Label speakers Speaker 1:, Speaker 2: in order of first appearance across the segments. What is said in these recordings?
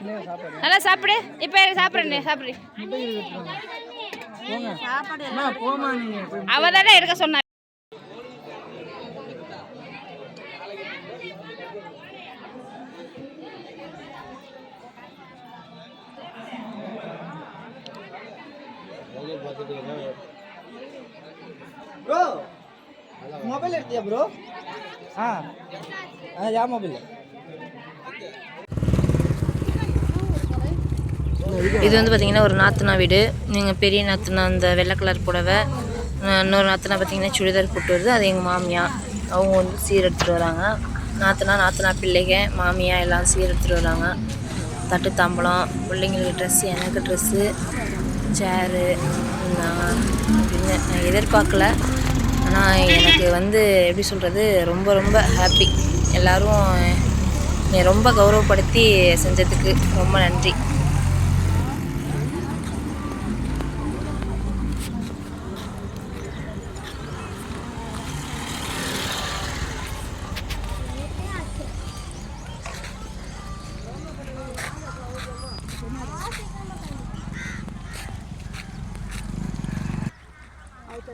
Speaker 1: நல்லா சாப்பிடு. இப்போ சாப்பிட்றேன் சாப்பிடு அவ தானே எடுக்க சொன்னா
Speaker 2: ப்ரோ மொபைல் எடுத்தியா ப்ரோ ஆ. ஆ யா மொபைல்
Speaker 3: இது வந்து பார்த்தீங்கன்னா ஒரு நாத்தனா வீடு. நீங்கள் பெரிய நாத்தனா அந்த வெள்ளை கலர் புடவை இன்னொரு நாத்தனா பார்த்தீங்கன்னா சுடிதார் போட்டு வருது. அது எங்கள் மாமியா. அவங்க வந்து சீர் எடுத்துகிட்டு வராங்க. நாத்தனா நாத்தனா பிள்ளைங்க மாமியா எல்லாம் சீர் எடுத்துகிட்டு வராங்க. தட்டு தாம்பலம் பிள்ளைங்களுக்கு ட்ரெஸ்ஸு எனக்கு ட்ரெஸ்ஸு சேரு அப்படின்னு நான் எதிர்பார்க்கல. ஆனால் எனக்கு வந்து எப்படி சொல்கிறது ரொம்ப ரொம்ப ஹாப்பி எல்லோரும் என்னை ரொம்ப கௌரவப்படுத்தி செஞ்சதுக்கு ரொம்ப நன்றி.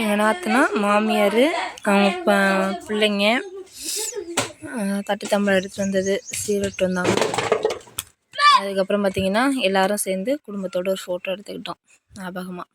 Speaker 3: எங்கள் நாத்தனா மாமியார் அவங்க ப பிள்ளைங்க தட்டு தம்பளம் எடுத்துகிட்டு வந்தது சீரட்டு வந்தாங்க. அதுக்கப்புறம் பார்த்தீங்கன்னா எல்லோரும் சேர்ந்து குடும்பத்தோட ஒரு ஃபோட்டோ எடுத்துக்கிட்டோம் ஞாபகமாக